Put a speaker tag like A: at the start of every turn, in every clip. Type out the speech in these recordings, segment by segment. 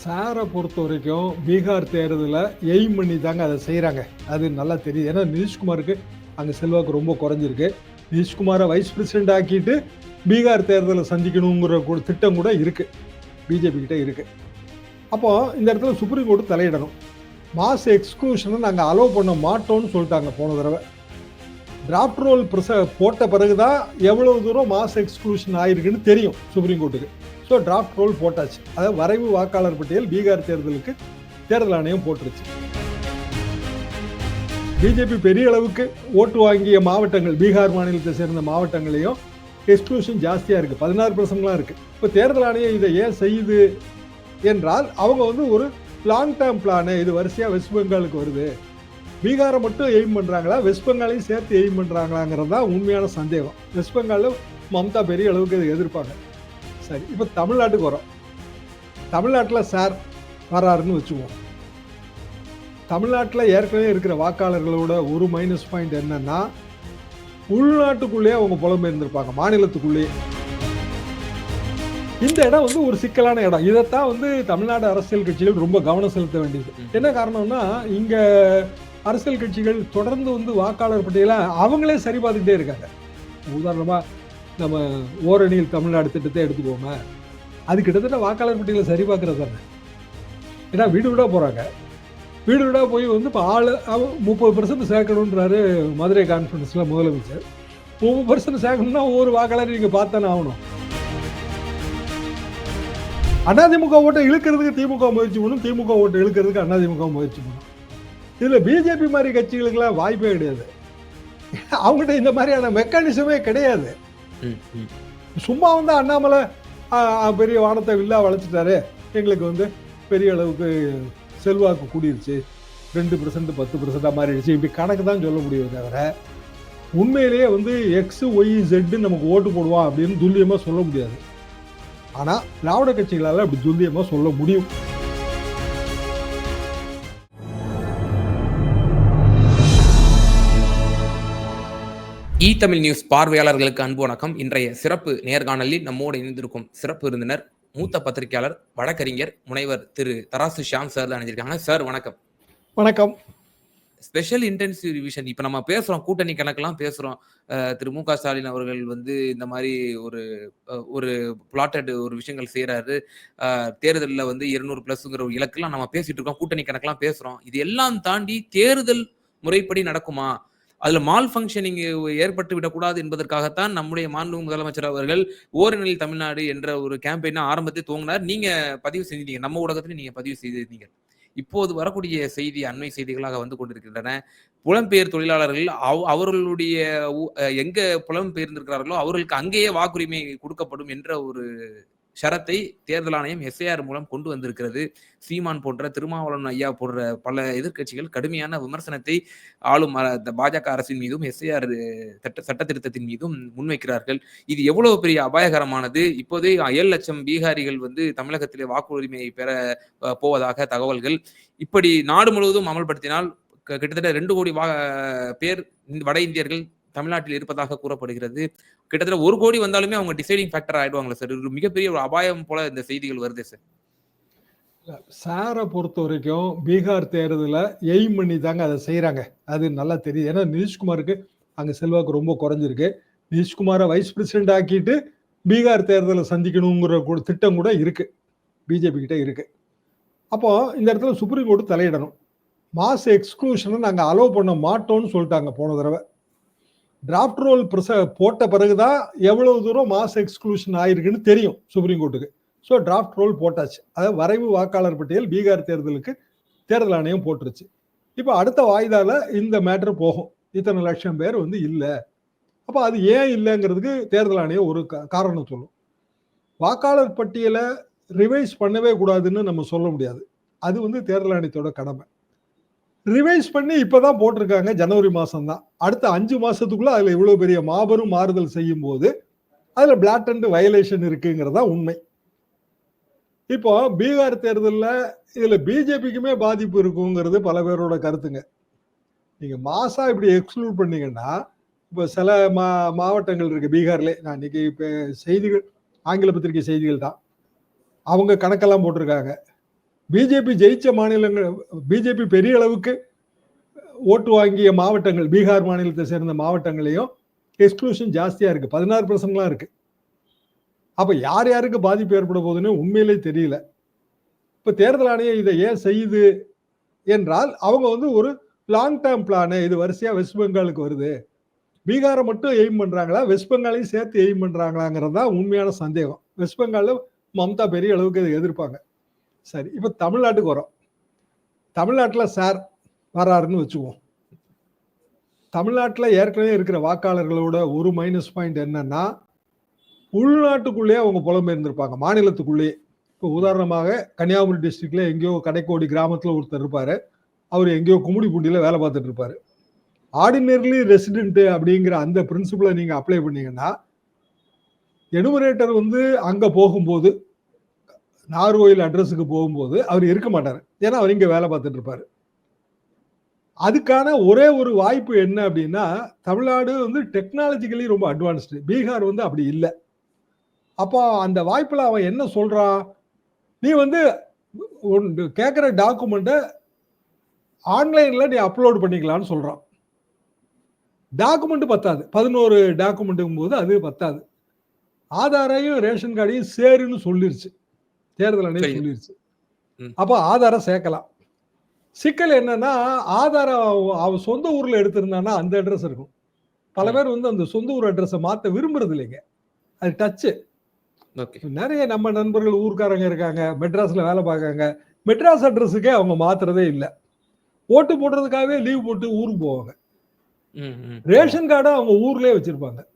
A: சாரை பொறுத்த வரைக்கும் பீகார் தேர்தலில் எய்ம் பண்ணி தாங்க அதை செய்கிறாங்க அது நல்லா தெரியுது. ஏன்னா நிதிஷ்குமாருக்கு அங்கே செல்வாக்கு ரொம்ப குறைஞ்சிருக்கு. நிதிஷ்குமாரை வைஸ் பிரசிடென்ட் ஆக்கிட்டு பீகார் தேர்தலை சந்திக்கணுங்கிற கூட திட்டம் கூட இருக்குது பிஜேபி கிட்டே இருக்குது அப்போ இந்த இடத்துல சுப்ரீம் கோர்ட் தலையிடணும். மாஸ் எக்ஸ்க்ளூஷனை நாங்கள் அலோவ் பண்ண மாட்டோம்னு சொல்லிட்டாங்க போன தடவை. டிராஃப்ட் ரோல் ப்ரிச போட்ட பிறகு தான் எவ்வளோ தூரம் மாஸ் எக்ஸ்க்ளூஷன் ஆகிருக்குன்னு தெரியும் சுப்ரீம் கோர்ட்டுக்கு ஸோ டிராஃப்ட் ரோல் போட்டாச்சு. அதாவது வரைவு வாக்காளர் பட்டியல் பீகார் தேர்தலுக்கு தேர்தல் ஆணையம் போட்டுருச்சு. பிஜேபி பெரிய அளவுக்கு ஓட்டு வாங்கிய மாவட்டங்கள் பீகார் மாநிலத்தை சேர்ந்த மாவட்டங்களையும் எக்ஸ்க்ளூஷன் ஜாஸ்தியாக இருக்குது பதினாறு பர்சன்ட்லாம் இருக்குது இப்போ தேர்தல் ஆணையம் இதை ஏன் செய்யுது என்றால் அவங்க வந்து ஒரு லாங் டேர்ம் பிளானு இது வரிசையாக வெஸ்ட் பெங்காலுக்கு வருது. பீகாரை மட்டும் எய்ம் பண்ணுறாங்களா வெஸ்ட் பெங்காலையும் சேர்த்து எய்ம் பண்ணுறாங்களாங்கிறது தான் உண்மையான சந்தேகம். வெஸ்ட் பெங்காலில் மம்தா பெரிய அளவுக்கு இதை எதிர்ப்பாங்க. சரி இப்போ தமிழ்நாட்டுக்கு வரோம். தமிழ்நாட்டில் சார் வராருன்னு வச்சுக்குவோம். தமிழ்நாட்டில் ஏற்கனவே இருக்கிற வாக்காளர்களோட ஒரு மைனஸ் பாயிண்ட் என்னன்னா உள்நாட்டுக்குள்ளேயே அவங்க புலம்பெயர்ந்திருப்பாங்க மாநிலத்துக்குள்ளேயே. இந்த இடம் வந்து ஒரு சிக்கலான இடம். இதைத்தான் வந்து தமிழ்நாடு அரசியல் கட்சிகள் ரொம்ப கவனம் செலுத்த வேண்டியது. என்ன காரணம்னா இங்க அரசியல் கட்சிகள் தொடர்ந்து வந்து வாக்காளர் பட்டியலை அவங்களே சரி பார்த்துக்கிட்டே இருக்காங்க. உதாரணமா நம்ம ஓரணியில் தமிழ்நாடு திட்டத்தை எடுத்துக்கோங்க அது கிட்டத்தட்ட வாக்காளர் பட்டியலை சரி பார்க்குறது தானே. ஏன்னா வீடு வீடாக போகிறாங்க வீடு வீடாக போய் வந்து இப்போ ஆள் முப்பது பர்சன்ட் சேர்க்கணுன்றாரு மதுரை கான்ஃபரன்ஸில் முதலமைச்சர். முப்பது பர்சன்ட் சேர்க்கணும்னா ஒவ்வொரு வாக்காளர் நீங்கள் பார்த்தானே ஆகணும். அதிமுக ஓட்டை இழுக்கிறதுக்கு திமுக முயற்சி பண்ணும் திமுக ஓட்டை இழுக்கிறதுக்கு அதிமுக முயற்சி பண்ணும். இதில் பிஜேபி மாதிரி கட்சிகளுக்கெல்லாம் வாய்ப்பே கிடையாது. அவங்ககிட்ட இந்த மாதிரியான மெக்கானிசமே கிடையாது. சும்மா வந்து அண்ணாமலை பெரிய வானத்தை வில்லா வளைச்சிட்டாரு எங்களுக்கு வந்து பெரிய அளவுக்கு செல்வாக்கு கூடிருச்சு. ரெண்டு பர்சன்ட் பத்து பர்சன்டாக மாறிடுச்சு. இப்படி கணக்கு தான் சொல்ல முடியும் தவிர உண்மையிலேயே வந்து எக்ஸ் ஒய் ஜெட்டு நமக்கு ஓட்டு போடுவான் அப்படின்னு துல்லியமாக சொல்ல முடியாது. ஆனால் திராவிட கட்சிகளால் அப்படி துல்லியமாக சொல்ல முடியும்.
B: இ தமிழ் நியூஸ் பார்வையாளர்களுக்கு அன்பு வணக்கம். இன்றைய சிறப்பு நேர்காணலில் நம்மோடு இணைந்திருக்கும் சிறப்பு விருந்தினர் மூத்த பத்திரிகையாளர் வழக்கறிஞர் முனைவர் திரு தராசு ஷியாம் சார் தான் அணிஞ்சிருக்காங்க. சார் வணக்கம்.
A: வணக்கம்.
B: ஸ்பெஷல் இன்டென்சிவ் ரிவிஷன் இப்போ நம்ம பேசுறோம் கூட்டணி கணக்கெல்லாம் பேசுறோம். அஹ், திரு மு க ஸ்டாலின் அவர்கள் வந்து இந்த மாதிரி ஒரு ஒரு பிளாட்டட் ஒரு விஷயங்கள் செய்யறாரு தேர்தலில் வந்து இருநூறு பிளஸ்ங்கிற ஒரு இலக்கெல்லாம் நம்ம பேசிட்டு இருக்கோம் கூட்டணி கணக்கெல்லாம் பேசுறோம். இது எல்லாம் தாண்டி தேர்தல் முறைப்படி நடக்குமா? அதுல மால் ஃபங்க்ஷனிங் ஏற்பட்டு விடக்கூடாது என்பதற்காகத்தான் நம்முடைய மாண்பு முதலமைச்சர் அவர்கள் ஓரினில் தமிழ்நாடு என்ற ஒரு கேம்பெயினை ஆரம்பத்தை துவங்கினார். நீங்க பதிவு செஞ்சிருந்தீங்க நம்ம ஊடகத்துல நீங்க பதிவு செய்திருந்தீங்க. இப்போது வரக்கூடிய செய்தி அண்மை செய்திகளாக வந்து கொண்டிருக்கின்றன. புலம்பெயர் தொழிலாளர்கள் அவ் அவர்களுடைய எங்க புலம்பெயர்ந்திருக்கிறார்களோ அவர்களுக்கு அங்கேயே வாக்குரிமை கொடுக்கப்படும் என்ற ஒரு ஷரத்தை தேர்தல் ஆணையம் எஸ்ஐஆர் மூலம் கொண்டு வந்திருக்கிறது. சீமான் போன்ற திருமாவளவன் ஐயா போன்ற பல எதிர்க்கட்சிகள் கடுமையான விமர்சனத்தை ஆளும் பாஜக அரசின் மீதும் எஸ்ஐஆர் சட்ட சட்ட திருத்தத்தின் மீதும் முன்வைக்கிறார்கள். இது எவ்வளவு பெரிய அபாயகரமானது? இப்போதே ஏழு லட்சம் பீகாரிகள் வந்து தமிழகத்திலே வாக்குரிமையை பெற போவதாக தகவல்கள். இப்படி நாடு முழுவதும் அமல்படுத்தினால் க- கிட்டத்தட்ட ரெண்டு கோடி வா பேர் வட இந்தியர்கள் தமிழ்நாட்டில் இருப்பதாக கூறப்படுகிறது. கிட்டத்தட்ட ஒரு கோடி வந்தாலுமே அவங்க டிசைடிங் ஃபேக்டர் ஆயிடுவாங்களா சார் ஒரு மிகப்பெரிய ஒரு அபாயம் போல இந்த செய்திகள் வருது சார்
A: சாரை பொறுத்த வரைக்கும் பீகார் தேர்தலில் எய்ம் பண்ணி தாங்க அதை செய்கிறாங்க அது நல்லா தெரியுது. ஏன்னா நிதிஷ்குமாருக்கு அங்கே செல்வாக்கு ரொம்ப குறைஞ்சிருக்கு. நிதிஷ்குமாரை வைஸ் பிரசிடென்ட் ஆக்கிட்டு பீகார் தேர்தலை சந்திக்கணுங்கிற கூட திட்டம் கூட இருக்குது பிஜேபி கிட்ட இருக்குது அப்போ இந்த இடத்துல சுப்ரீம் கோர்ட்டு தலையிடணும். மாஸ் எக்ஸ்க்ளூஷனை நாங்கள் அலோவ் பண்ண மாட்டோம்னு சொல்லிட்டாங்க போன தடவை. டிராஃப்ட் ரோல் ப்ரெச போட்ட பிறகு தான் எவ்வளவு தூரம் மாஸ் எக்ஸ்க்ளூஷன் ஆயிருக்குன்னு தெரியும் சுப்ரீம் கோர்ட்டுக்கு ஸோ டிராஃப்ட் ரோல் போட்டாச்சு. அதாவது வரைவு வாக்காளர் பட்டியல் பீகார் தேர்தலுக்கு தேர்தல் ஆணையம் போட்டுருச்சு. இப்போ அடுத்த வாய்தால இந்த மேட்ரு போகும். இத்தனை லட்சம் பேர் வந்து இல்லை. அப்போ அது ஏன் இல்லைங்கிறதுக்கு தேர்தல் ஆணையம் ஒரு காரணம் சொல்லும். வாக்காளர் பட்டியலை ரிவைஸ் பண்ணவே கூடாதுன்னு நம்ம சொல்ல முடியாது. அது வந்து தேர்தல் ஆணையத்தோட கடமை. ரிவைஸ் பண்ணி இப்பதான் போட்டிருக்காங்க ஜனவரி மாசம் தான் அடுத்த அஞ்சு மாசத்துக்குள்ள அதுல இவ்வளவு பெரிய மாபெரும் மாறுதல் செய்யும் போது அதுல பிளாட்டன்ட் வயலேஷன் இருக்குங்கிறதா உண்மை. இப்போ பீகார் தேர்தலில் இதுல பிஜேபிக்குமே பாதிப்பு இருக்குங்கிறது பல பேரோட கருத்துங்க. நீங்க மாசா இப்படி எக்ஸ்க்ளூட் பண்ணீங்கன்னா இப்போ சில மா மாவட்டங்கள் இருக்கு பீகார்ல. நான் இன்னைக்கு இப்போ செய்திகள் ஆங்கில பத்திரிகை செய்திகள் தான். அவங்க கணக்கெல்லாம் போட்டிருக்காங்க. பிஜேபி ஜெயிச்ச மாநிலங்கள் பிஜேபி பெரிய அளவுக்கு ஓட்டு வாங்கிய மாவட்டங்கள் பீகார் மாநிலத்தை சேர்ந்த மாவட்டங்களையும் எக்ஸ்க்ளூஷன் ஜாஸ்தியாக இருக்குது பதினாறு பர்சன்ட்லாம் இருக்குது அப்போ யார் யாருக்கு பாதிப்பு ஏற்பட போகுதுன்னு உண்மையிலே தெரியல. இப்போ தேர்தல் ஆணையம் இதை ஏன் செய்யுது என்றால் அவங்க வந்து ஒரு லாங் டேர்ம் பிளானு இது வரிசையாக வெஸ்ட் பெங்காலுக்கு வருது. பீகாரை மட்டும் எய்ம் பண்ணுறாங்களா வெஸ்ட் பெங்காலையும் சேர்த்து எய்ம் பண்ணுறாங்களாங்கிறது தான் உண்மையான சந்தேகம். வெஸ்ட் பெங்காலில் மம்தா பெரிய அளவுக்கு இதை எதிர்ப்பாங்க. சரி இப்போ தமிழ்நாட்டுக்கு வரோம். தமிழ்நாட்டில் சார் வராருன்னு வச்சுக்குவோம். தமிழ்நாட்டில் ஏற்கனவே இருக்கிற வாக்காளர்களோட ஒரு மைனஸ் பாயிண்ட் என்னன்னா உள்நாட்டுக்குள்ளேயே அவங்க புலம்பெயர்ந்திருப்பாங்க மாநிலத்துக்குள்ளேயே. இப்போ உதாரணமாக கன்னியாகுமரி டிஸ்ட்ரிக்ட்ல எங்கேயோ கடைக்கோடி கிராமத்தில் ஒருத்தர் இருப்பார். அவர் எங்கேயோ கும்மிடிப்பூண்டியில் வேலை பார்த்துட்டு இருப்பார். ஆர்டினரிலி ரெசிடென்ட்டு அப்படிங்கிற அந்த பிரின்சிபலை நீங்கள் அப்ளை பண்ணீங்கன்னா எனுமரேட்டர் வந்து அங்கே போகும்போது நார்கோயில் அட்ரஸுக்கு போகும்போது அவர் இருக்க மாட்டார். ஏன்னா அவர் இங்கே வேலை பார்த்துட்டு இருப்பார். அதுக்கான ஒரே ஒரு வாய்ப்பு என்ன அப்படின்னா தமிழ்நாடு வந்து டெக்னாலஜிக்கலி ரொம்ப அட்வான்ஸ்டு பீகார் வந்து அப்படி இல்லை. அப்போ அந்த வாய்ப்பில் அவன் என்ன சொல்கிறான் நீ வந்து கேட்குற டாக்குமெண்ட்டை ஆன்லைனில் நீ அப்லோட் பண்ணிக்கலாம்னு சொல்கிறான் டாக்குமெண்ட் பத்தாது. பதினோரு டாக்குமெண்ட்டுங்கும் போது அது பத்தாது. ஆதாரையும் ரேஷன் கார்டையும் சேருன்னு சொல்லிருச்சு. தேர்தல் ஆணையம். சொல்லிருச்சு. அப்போ ஆதாரம் சேர்க்கலாம். சிக்கல் என்னன்னா ஆதாரம் அவ- அவன் சொந்த ஊர்ல எடுத்திருந்தான்னா அந்த அட்ரஸ் இருக்கும். பல. பேர் வந்து அந்த சொந்த ஊர் அட்ரஸை மாத்த விரும்புறது இல்லைங்க. அது டச்சு நிறைய நம்ம நண்பர்கள் ஊர்க்காரங்க இருக்காங்க மெட்ராஸ்ல வேலை பார்க்காங்க மெட்ராஸ் அட்ரஸுக்கே அவங்க மாத்துறதே இல்லை. ஓட்டு போடுறதுக்காகவே லீவ் போட்டு ஊருக்கு போவாங்க. ரேஷன் கார்டை அவங்க ஊர்லயே வச்சிருப்பாங்க.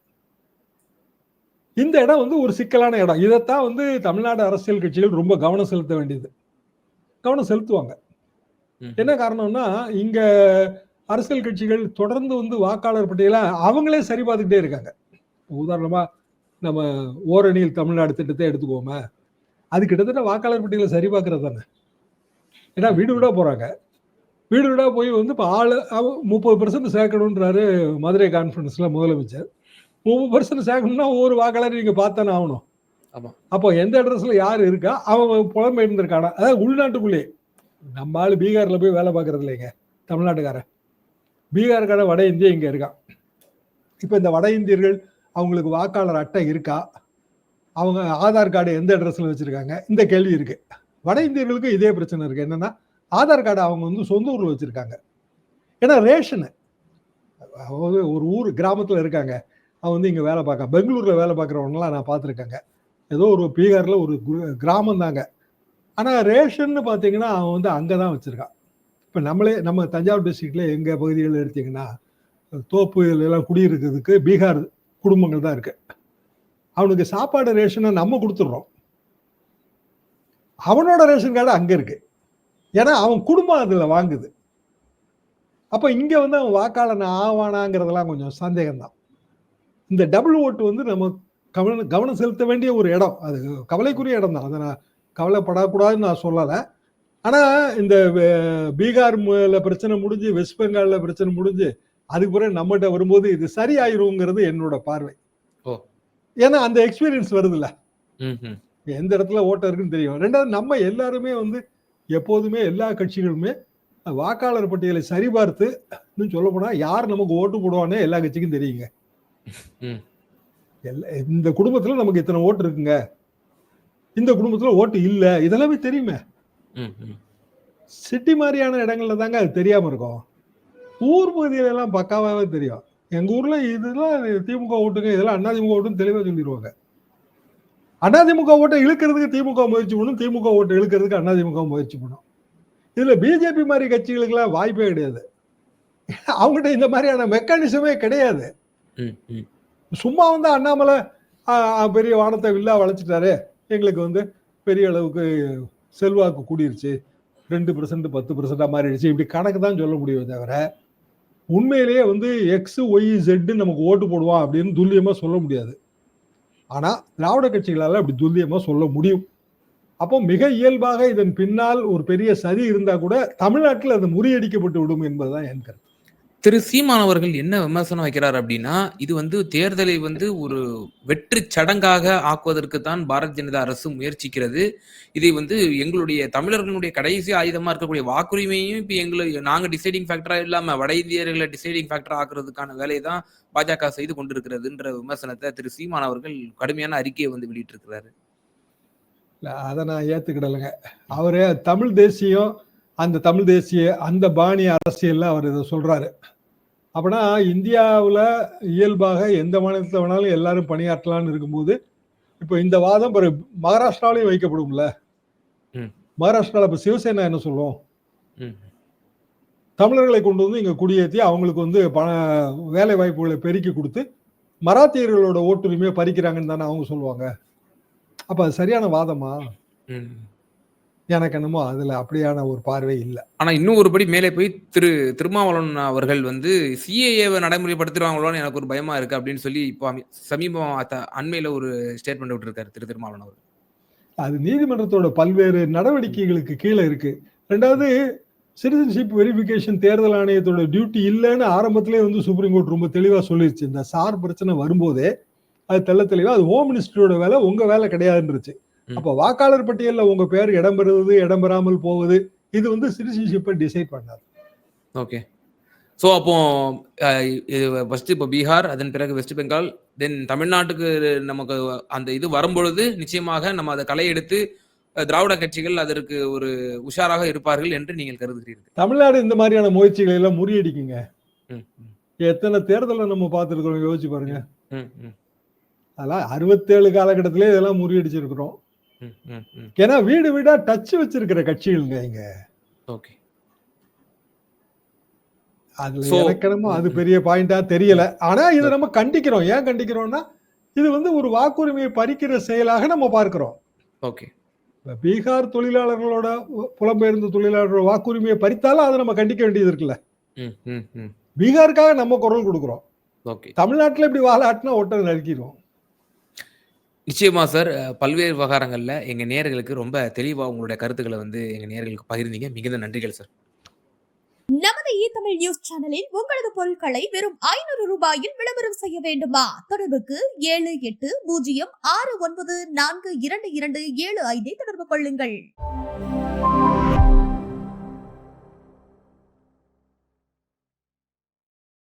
A: இந்த இடம் வந்து ஒரு சிக்கலான இடம். இதைத்தான் வந்து தமிழ்நாடு அரசியல் கட்சிகள் ரொம்ப கவனம் செலுத்த வேண்டியது. கவனம் செலுத்துவாங்க. என்ன காரணம்னா இங்க அரசியல் கட்சிகள் தொடர்ந்து வந்து வாக்காளர் பட்டியலை அவங்களே சரி பார்த்துக்கிட்டே இருக்காங்க. உதாரணமா நம்ம ஓரணியில் தமிழ்நாடு திட்டத்தை எடுத்துக்கோமே அது கிட்டத்தட்ட வாக்காளர் பட்டியலை சரி பார்க்கறது தானே. ஏன்னா வீடு வீடா போறாங்க. வீடு வீடா போய் வந்து இப்போ ஆளு முப்பது பர்சன்ட் சேர்க்கணுன்றாரு மதுரை கான்ஃபரன்ஸ்ல முதலமைச்சர். முப்பது பர்சன்ட் சேர்க்கணும்னா ஒவ்வொரு வாக்காளர் நீங்க பார்த்தானே ஆகணும்.
B: ஆமா.
A: அப்போ எந்த அட்ரஸ்ல யார் இருக்கா? அவன் புலம்பெயர்ந்திருக்கானா அதாவது உள்நாட்டுக்குள்ளே. நம்ம ஆளு பீகார்ல போய் வேலை பார்க்கறது இல்லைங்க. தமிழ்நாட்டுக்காரன். பீகார்காரன் வட இந்தியா இங்க இருக்கான். இப்போ இந்த வட இந்தியர்கள் அவங்களுக்கு வாக்காளர் அட்டை இருக்கா? அவங்க ஆதார் கார்டு எந்த அட்ரஸ்ல வச்சிருக்காங்க? இந்த கேள்வி இருக்கு. வட இந்தியர்களுக்கும் இதே பிரச்சனை இருக்கு. என்னன்னா ஆதார் கார்டு அவங்க வந்து சொந்த ஊர்ல வச்சிருக்காங்க. ஏன்னா ரேஷனு. ஒரு ஊர் கிராமத்துல இருக்காங்க. அவன் வந்து இங்கே வேலை பார்க்க பெங்களூரில் வேலை பார்க்குறவனெலாம் நான் பார்த்துருக்கேங்க. ஏதோ ஒரு பீகாரில் ஒரு கிராமம் தாங்க. ஆனால் ரேஷன்னு பார்த்தீங்கன்னா அவன் வந்து அங்கே தான் வச்சுருக்கான். இப்போ நம்மளே நம்ம தஞ்சாவூர் டிஸ்ட்ரிக்டில் எங்கள் பகுதிகளில் எடுத்திங்கன்னா தோப்பு எல்லாம் குடியிருக்கிறதுக்கு பீகார் குடும்பங்கள் தான் இருக்குது அவனுக்கு சாப்பாடு ரேஷனை நம்ம கொடுத்துட்றோம். அவனோட ரேஷன் கார்டு அங்கே இருக்குது ஏன்னா அவன் குடும்பம் அதில் வாங்குது. அப்போ இங்கே வந்து அவன் வாக்காளன் ஆவானாங்கிறதெல்லாம் கொஞ்சம் சந்தேகம்தான். இந்த டபுள் ஓட்டு வந்து நம்ம கவனம் கவனம் செலுத்த வேண்டிய ஒரு இடம். அது கவலைக்குரிய இடம் தான். அதை நான் கவலைப்படக்கூடாதுன்னு நான் சொல்லலை. ஆனா இந்த பீகார் பிரச்சனை முடிஞ்சு வெஸ்ட் பெங்கால்ல பிரச்சனை முடிஞ்சு அதுக்கு பிறகு நம்மகிட்ட வரும்போது இது சரியாயிருங்கிறது என்னோட பார்வை.
B: ஓ.
A: ஏன்னா அந்த எக்ஸ்பீரியன்ஸ் வருதுல்ல. எந்த இடத்துல ஓட்டம் இருக்குன்னு தெரியும். ரெண்டாவது நம்ம எல்லாருமே வந்து எப்போதுமே எல்லா கட்சிகளுமே வாக்காளர் பட்டியலை சரிபார்த்து சொல்ல போனா யார் நமக்கு ஓட்டு போடுவானே எல்லா கட்சிக்கும் தெரியுங்க. இந்த குடும்பத்துல நமக்கு இத்தனை ஓட்டு இருக்குங்க? இந்த குடும்பத்துல ஓட்டு இல்ல. இதெல்லாமே தெரியுமே. சிட்டி மாதிரியான இடங்கள்ல தாங்க அது தெரியாம இருக்கும். ஊர் பகுதியில எல்லாம் பக்காவாவே தெரியும். எங்க ஊர்ல இதெல்லாம் திமுக ஓட்டுங்க இதெல்லாம் அதிமுக ஓட்டுன்னு தெளிவா சொல்லிடுவாங்க. அதிமுக ஓட்டை இழுக்கிறதுக்கு திமுக முயற்சி பண்ணும் திமுக ஓட்டை இழுக்கிறதுக்கு அதிமுக முயற்சி பண்ணும் இதுல பிஜேபி மாதிரி கட்சிகளுக்கெல்லாம் வாய்ப்பே கிடையாது. அவங்ககிட்ட இந்த மாதிரியான மெக்கானிசமே கிடையாது. சும்மா வந்து அண்ணாமலை பெரிய வானத்தை வில்லா வளைச்சிட்டாரு எங்களுக்கு வந்து பெரிய அளவுக்கு செல்வாக்கு கூடிருச்சு. ரெண்டு பர்சன்ட் பத்து பர்சன்டா மாறிடுச்சு. இப்படி கணக்கு தான் சொல்ல முடியும் தவிர உண்மையிலேயே வந்து எக்ஸ் ஒய் ஜெட்டு நமக்கு ஓட்டு போடுவான் அப்படின்னு துல்லியமாக சொல்ல முடியாது. ஆனால் திராவிட கட்சிகளால் அப்படி துல்லியமாக சொல்ல முடியும். அப்போ மிக இயல்பாக இதன் பின்னால் ஒரு பெரிய சதி இருந்தால் கூட தமிழ்நாட்டில் அது முறியடிக்கப்பட்டு விடும் என்பதுதான் என் கருத்து.
B: திரு சீமான் அவர்கள் என்ன விமர்சனம் வைக்கிறார் அப்படின்னா, இது வந்து தேர்தலை வந்து ஒரு வெற்றி சடங்காக ஆக்குவதற்கு தான் பாரதிய ஜனதா அரசு முயற்சிக்கிறது. இதை வந்து எங்களுடைய தமிழர்களுடைய கடைசி ஆயுதமா இருக்கக்கூடிய வாக்குரிமையையும் இப்ப எங்களை நாங்க டிசைடிங் ஃபேக்டரா இல்லாம வட இந்தியர்களை டிசைடிங் ஃபேக்டரா ஆக்குறதுக்கான வேலையை தான் பாஜக செய்து கொண்டிருக்கிறதுன்ற விமர்சனத்தை திரு சீமான் அவர்கள் கடுமையான அறிக்கையை வந்து வெளியிட்டிருக்கிறாரு.
A: அதை நான் ஏத்துக்கிடலைங்க அவரு தமிழ் தேசியம், அந்த தமிழ் தேசிய அந்த பாணி அரசியல்ல அவர் இதை சொல்றாரு. அப்பன்னா இந்தியாவுல இயல்பாக எந்த மாநிலத்துல வேணாலும் எல்லாரும் பணியாற்றலாம்னு இருக்கும்போது, இப்ப இந்த வாதம் பிறகு மகாராஷ்டிராவிலயும் வைக்கப்படும்ல.
B: ம்.
A: மகாராஷ்டிரால இப்ப சிவசேனா என்ன சொல்லும்?
B: ம்.
A: தமிழர்களை கொண்டு வந்து இங்க குடியேத்தி அவங்களுக்கு வந்து பண வேலை வாய்ப்புகளை பெருக்கி குடுத்து, மராத்தியர்களோட ஓட்டுரிமைய பறிக்கிறாங்கன்னு தானே அவங்க சொல்லுவாங்க. அப்ப அது சரியான வாதமா? எனக்கு என்னமோ அதுல அப்படியான ஒரு பார்வை இல்ல.
B: ஆனா இன்னும் ஒரு படி மேலே போய் திரு திருமாவளவன் அவர்கள் வந்து சிஏஏவ நடைமுறைப்படுத்திருவாங்களோன்னு எனக்கு ஒரு பயமா இருக்கு அப்படின்னு சொல்லி இப்போ சமீபமா அண்மையில ஒரு ஸ்டேட்மெண்ட் விட்டிருக்காரு திரு திருமாவளவன் அவர்கள்.
A: அது நீதிமன்றத்தோட பல்வேறு நடவடிக்கைகளுக்கு கீழ இருக்கு. 2வது சிட்டிசன்ஷிப் வெரிஃபிகேஷன் தேர்தல் ஆணையத்தோட டியூட்டி இல்லன்னு ஆரம்பத்திலேயே வந்து சுப்ரீம் கோர்ட் ரொம்ப தெளிவா சொல்லிருச்சு. இந்த சார் பிரச்சனை வரும்போதே, அது தெள்ளத் தெளிவா அது ஹோம் மினிஸ்ட்ரியோட வேலை, உங்க வேலை கிடையாதுன்றுச்சு. அப்ப வாக்காளர் பட்டியல்ல உங்க பேர் இடம்பெறுவது, இடம்பெறாமல் போவது, இது வந்து சிட்டிசன்ஷிப்ப டிசைட் பண்ணாது.
B: ஓகே. ஸோ அப்போ ஃபர்ஸ்ட் இப்போ பீகார், அதன் பிறகு வெஸ்ட் பெங்கால், தென் தமிழ்நாட்டுக்கு நமக்கு அந்த இது வரும்பொழுது நிச்சயமாக நம்ம அத களை எடுத்து திராவிட கட்சிகள் அதற்கு ஒரு உஷாராக இருப்பார்கள் என்று நீங்கள் கருதுகிறீர்கள்.
A: தமிழ்நாடு இந்த மாதிரியான முயற்சிகளை எல்லாம் முறியடிக்குங்க. எத்தன தேர்தல நம்ம பார்த்திருக்கிறோம் யோசிச்சு பாருங்க. அதெல்லாம் 67 காலகட்டத்திலே இதெல்லாம் முறியடிச்சிருக்கிறோம். ஏன்னா வீடு வீடா டச் வச்சிருக்கிற கட்சிகள்ங்க இங்க. அது
B: ம். ம்.
A: பெரிய பாயிண்டா தெரியல. ஆனா இத. நம்ம கண்டிக்கிறோம். ஏன் கண்டிக்கிறோம்னா, இது வந்து ஒரு வாக்குரிமையை பறிக்கிற செயலாக நம்ம பார்க்கிறோம்.
B: ஓகே.
A: பீகார் தொழிலாளர்களோட புலம்பெயர்ந்த தொழிலாளர்களோட வாக்குரிமையை பறித்தாலும் அத நம்ம கண்டிக்க வேண்டியது இருக்குல்ல. பீகாருக்காக நம்ம குரல் குடுக்குறோம்.
B: ஓகே.
A: தமிழ்நாட்டுல இப்படி வாலாட்டினா ஒட்டட நறுக்கிருவோம்.
B: நிச்சயமா சார். அ பல்வேறு விவகாரங்கள்ல எங்க நேயர்களுக்கு ரொம்ப தெளிவா உங்களுடைய கருத்துக்கள வந்து எங்க நேயர்களுக்கு பகிர்ந்தீங்க. மிகுந்த நன்றிகள் சார்.
C: நமது இ தமிழ் நியூஸ் சேனலில் உங்களது பொருட்களை வெறும் 500 ரூபாயில் விளம்பரம் செய்ய வேண்டுமா? தொடர்புக்கு 7806942275 தொடர்பு கொள்ளுங்கள்.